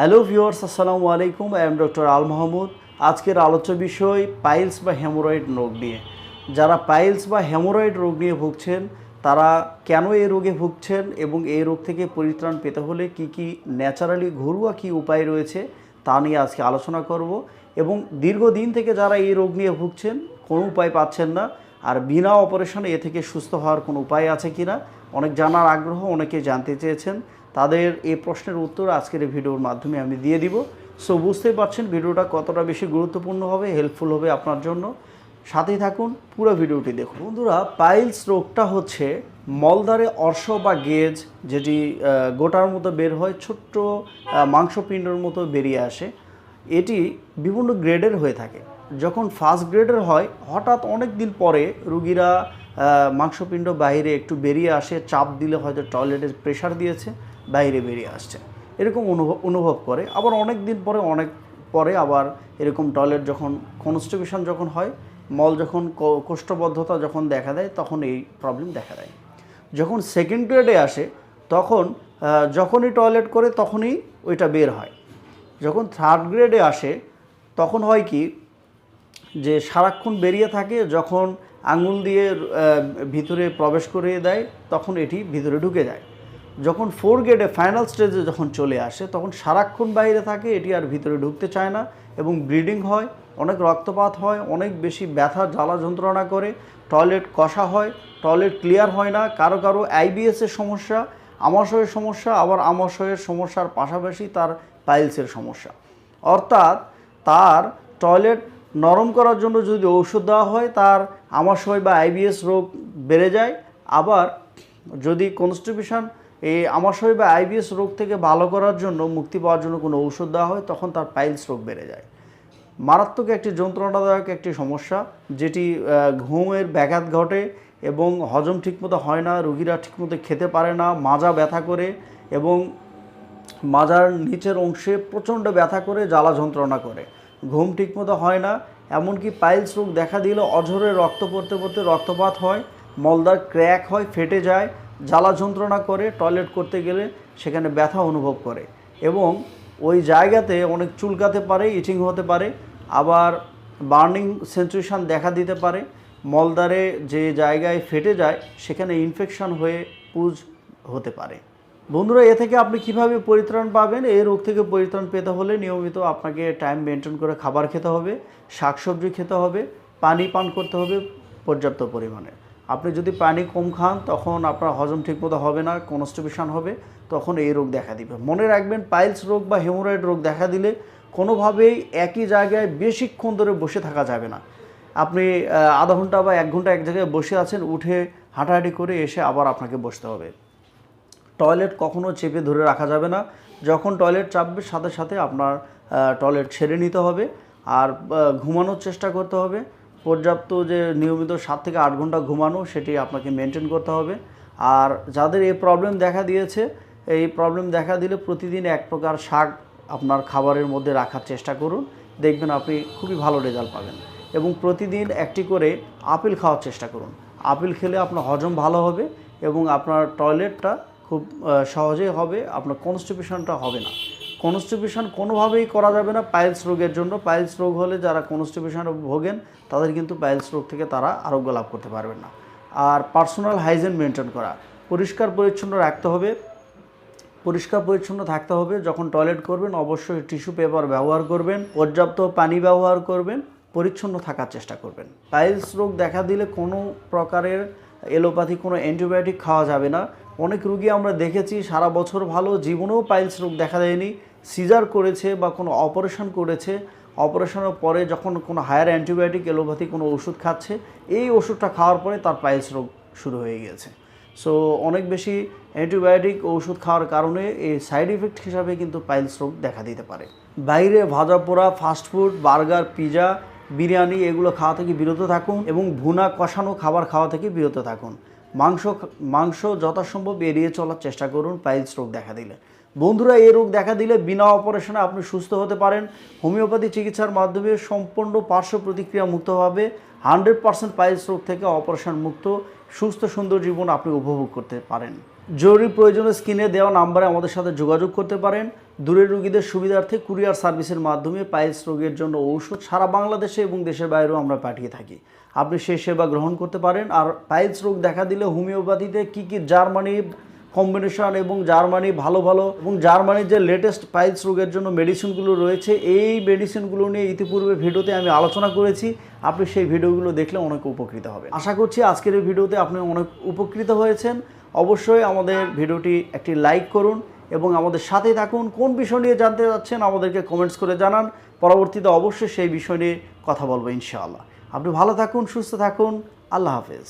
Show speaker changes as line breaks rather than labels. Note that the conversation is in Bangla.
হ্যালো ভিউয়ার্স, আসসালামু আলাইকুম। I am doctor Al Mahmud. আজকের আলোচ্য বিষয়, পাইলস বা হেমোরয়েড রোগ নিয়ে। যারা পাইলস বা হেমোরয়েড রোগ নিয়ে ভুগছেন, তারা কেন এই রোগে ভুগছেন এবং এই রোগ থেকে পরিত্রাণ পেতে হলে কি কি ন্যাচারালি ঘরোয়া কি উপায় রয়েছে, তা নিয়ে আজকে আলোচনা করব এবং দীর্ঘদিন থেকে যারা এই রোগ নিয়ে ভুগছেন, কোনো উপায় পাচ্ছেন না আর বিনা অপারেশনে এ থেকে সুস্থ হওয়ার কোনো উপায় আছে কি না অনেক জানার আগ্রহ, অনেকে জানতে চেয়েছেন। তাদের এই প্রশ্নের উত্তর আজকের এই ভিডিওর মাধ্যমে আমি দিয়ে দিব। সো বুঝতেই পারছেন, ভিডিওটা কতটা বেশি গুরুত্বপূর্ণ হবে হেল্পফুল হবে আপনার জন্য। সাথেই থাকুন, পুরো ভিডিওটি দেখুন। বন্ধুরা পাইলস রোগটা হচ্ছে মলদারে অর্শ বা গেজ যেটি গোটার মতো বের হয়, ছোট্ট মাংসপিণ্ডর মতো বেরিয়ে আসে। এটি বিভিন্ন গ্রেডের হয়ে থাকে। যখন ফার্স্ট গ্রেডের হয়, হঠাৎ অনেক দিন পরে রুগীরা মাংসপিণ্ড বাইরে একটু বেরিয়ে আসে, চাপ দিলে হয়তো টয়লেটের প্রেশার দিয়েছে। বাইরে বেরিয়ে আসছে। এরকম অনুভব অনুভব করে। আবার অনেক দিন পরে, অনেক পরে আবার এরকম টয়লেট যখন কনস্টিবিউশন যখন হয়, মল যখন কোষ্ঠবদ্ধতা যখন দেখা দেয়, তখন এই প্রবলেম দেখা দেয়। যখন সেকেন্ড গ্রেডে আসে, তখন যখনই টয়লেট করে, তখনই ওইটা বের হয়। যখন থার্ড গ্রেডে আসে, তখন হয় কি, যে সারাক্ষণ বেরিয়ে থাকে, যখন আঙুল দিয়ে ভিতরে প্রবেশ করিয়ে দেয়, তখন এটি ভিতরে ঢুকে যায়। যখন ফোর গ্রেডে ফাইনাল স্টেজে যখন চলে আসে, তখন সারাক্ষণ বাইরে থাকে, এটি আর ভিতরে ঢুকতে চায় না এবং ব্লিডিং হয়, অনেক রক্তপাত হয়, অনেক বেশি ব্যথা, জ্বালা যন্ত্রণা করে টয়লেট কষা হয় টয়লেট ক্লিয়ার হয় না, কারও কারও আইবিএসের সমস্যা, আমাশয়ের সমস্যা, আবার আমাশয়ের সমস্যার পাশাপাশি তার পাইলসের সমস্যা। অর্থাৎ তার টয়লেট নরম করার জন্য যদি ঔষধ দেওয়া হয়, তার আমাশয় বা আইবিএস রোগ বেড়ে যায়, আবার যদি কনস্টিটিউশন এই আমাশয় বা আইবিএস রোগ থেকে ভালো করার জন্য মুক্তি পাওয়ার জন্য কোনো ঔষধ দেওয়া হয়, তখন তার পাইলস রোগ বেড়ে যায়। মারাত্মক একটি যন্ত্রণাদায়ক একটি সমস্যা, যেটি ঘুমের ব্যাঘাত ঘটে এবং হজম ঠিকমতো হয় না, রুগীরা ঠিকমতো খেতে পারে না, মাজা ব্যথা করে এবং মাজার নিচের অংশে প্রচণ্ড ব্যথা করে, জ্বালা যন্ত্রণা করে। ঘুম ঠিকমতো হয় না, এমনকি পাইলস রোগ দেখা দিলে অঝরে রক্ত পড়তে পড়তে রক্তপাত হয় মলদার ক্র্যাক হয়, ফেটে যায় জ্বালা যন্ত্রণা করে টয়লেট করতে গেলে সেখানে ব্যথা অনুভব করে এবং ওই জায়গাতে অনেক চুলকাতে পারে ইচিং হতে পারে, আবার বার্নিং সেন্সেশন দেখা দিতে পারে মলদারে যে জায়গায় ফেটে যায় সেখানে ইনফেকশন হয়ে পুজ হতে পারে। বন্ধুরা, এ থেকে আপনি কীভাবে পরিত্রাণ পাবেন? এই রোগ থেকে পরিত্রাণ পেতে হলে নিয়মিত আপনাকে টাইম মেনটেন করে খাবার খেতে হবে, শাকসবজি খেতে হবে, পানি পান করতে হবে পর্যাপ্ত পরিমাণে। আপনি যদি পানি কম খান, তখন আপনার হজম ঠিকমতো হবে না কনস্টিবিউশন হবে, তখন এই রোগ দেখা দিবে। মনে রাখবেন, পাইলস রোগ বা হেমোরয়েড রোগ দেখা দিলে কোনোভাবেই একই জায়গায় বেশিক্ষণ ধরে বসে থাকা যাবে না। আপনি আধা ঘণ্টা বা এক ঘণ্টা এক জায়গায় বসে আছেন, উঠে হাঁটাহাঁটি করে এসে আবার আপনাকে বসতে হবে। টয়লেট কখনো চেপে ধরে রাখা যাবে না। যখন টয়লেট চাপবে, সাথে সাথে আপনার টয়লেট ছেড়ে নিতে হবে। আর ঘুমানোর চেষ্টা করতে হবে। পর্যাপ্ত যে নিয়মিত সাত থেকে আট ঘণ্টা ঘুমানো, সেটি আপনাকে মেনটেন করতে হবে। আর যাদের এই প্রবলেম দেখা দিয়েছে, এই প্রবলেম দেখা দিলে প্রতিদিন এক প্রকার শাক আপনার খাবারের মধ্যে রাখার চেষ্টা করুন। দেখবেন আপনি খুবই ভালো রেজাল্ট পাবেন এবং প্রতিদিন একটি করে আপেল খাওয়ার চেষ্টা করুন। আপেল খেলে আপনার হজম ভালো হবে এবং আপনার টয়লেটটা খুব সহজেই হবে, আপনার কনস্টিপেশনটা হবে না। কনস্টিপেশন কোনোভাবেই করা যাবে না পাইলস রোগের জন্য। পাইলস রোগ হলে যারা কনস্টিপেশনে ভোগেন, তাদের কিন্তু পাইলস রোগ থেকে তারা আরোগ্য লাভ করতে পারবেন না। আর পার্সোনাল হাইজিন মেনটেন করা। পরিষ্কার পরিচ্ছন্ন রাখতে হবে। পরিষ্কার পরিচ্ছন্ন থাকতে হবে। যখন টয়লেট করবেন, অবশ্যই টিস্যু পেপার ব্যবহার করবেন, পর্যাপ্ত পানি ব্যবহার করবেন, পরিচ্ছন্ন থাকার চেষ্টা করবেন। পাইলস রোগ দেখা দিলে কোনো প্রকারের এলোপ্যাথি কোনো অ্যান্টিবায়োটিক খাওয়া যাবে না। অনেক রুগী আমরা দেখেছি, সারা বছর ভালো জীবনেও পাইলস রোগ দেখা দেয়নি। সিজার করেছে বা কোনো অপারেশন করেছে। অপারেশনের পরে যখন কোনো হায়ার অ্যান্টিবায়োটিক, এলোপ্যাথি কোনো ওষুধ খাচ্ছে, এই ওষুধটা খাওয়ার পরে তার পাইলস রোগ শুরু হয়ে গিয়েছে সো অনেক বেশি অ্যান্টিবায়োটিক ওষুধ খাওয়ার কারণে এই সাইড ইফেক্ট হিসাবে কিন্তু পাইলস রোগ দেখা দিতে পারে। বাইরে ভাজা পোড়া ফাস্টফুড বার্গার, পিজা বিরিয়ানি এগুলো খাওয়া থেকে বিরত থাকুন এবং ভুনা কষানো খাবার খাওয়া থেকে বিরত থাকুন। মাংস মাংস যথাসম্ভব এড়িয়ে চলার চেষ্টা করুন, পাইলস রোগ দেখা দিলে। বন্ধুরা, এই রোগ দেখা দিলে বিনা অপারেশনে আপনি সুস্থ হতে পারেন। হোমিওপ্যাথি চিকিৎসার মাধ্যমে সম্পূর্ণ পার্শ্ব প্রতিক্রিয়া মুক্তভাবে হান্ড্রেড পার্সেন্ট পাইলস রোগ থেকে অপারেশন মুক্ত। সুস্থ, সুন্দর জীবন আপনি উপভোগ করতে পারেন। জরুরি প্রয়োজনে স্ক্রিনে দেওয়া নাম্বারে আমাদের সাথে যোগাযোগ করতে পারেন। দূরের রোগীদের সুবিধার্থে কুরিয়ার সার্ভিসের মাধ্যমে পাইলস রোগের জন্য ঔষধ সারা বাংলাদেশে এবং দেশের বাইরেও আমরা পাঠিয়ে থাকি। আপনি সেই সেবা গ্রহণ করতে পারেন। আর পাইলস রোগ দেখা দিলে হোমিওপ্যাথিতে কী কী জার্মানি কম্বিনেশন এবং জার্মানি ভালো ভালো এবং জার্মানির যে লেটেস্ট পাইলস রোগের জন্য মেডিসিনগুলো রয়েছে, এই মেডিসিনগুলো নিয়ে ইতিপূর্বে ভিডিওতে আমি আলোচনা করেছি। আপনি সেই ভিডিওগুলো দেখলে অনেক উপকৃত হবেন। আশা করছি আজকের এই ভিডিওতে আপনি অনেক উপকৃত হয়েছেন। অবশ্যই আমাদের ভিডিওটি একটি লাইক করুন এবং আমাদের সাথে থাকুন। কোন বিষয় নিয়ে জানতে চাচ্ছেন আমাদেরকে কমেন্টস করে জানান। পরবর্তীতে অবশ্যই সেই বিষয় নিয়ে কথা বলব ইনশাআল্লাহ। আপনি ভালো থাকুন, সুস্থ থাকুন। আল্লাহ হাফেজ।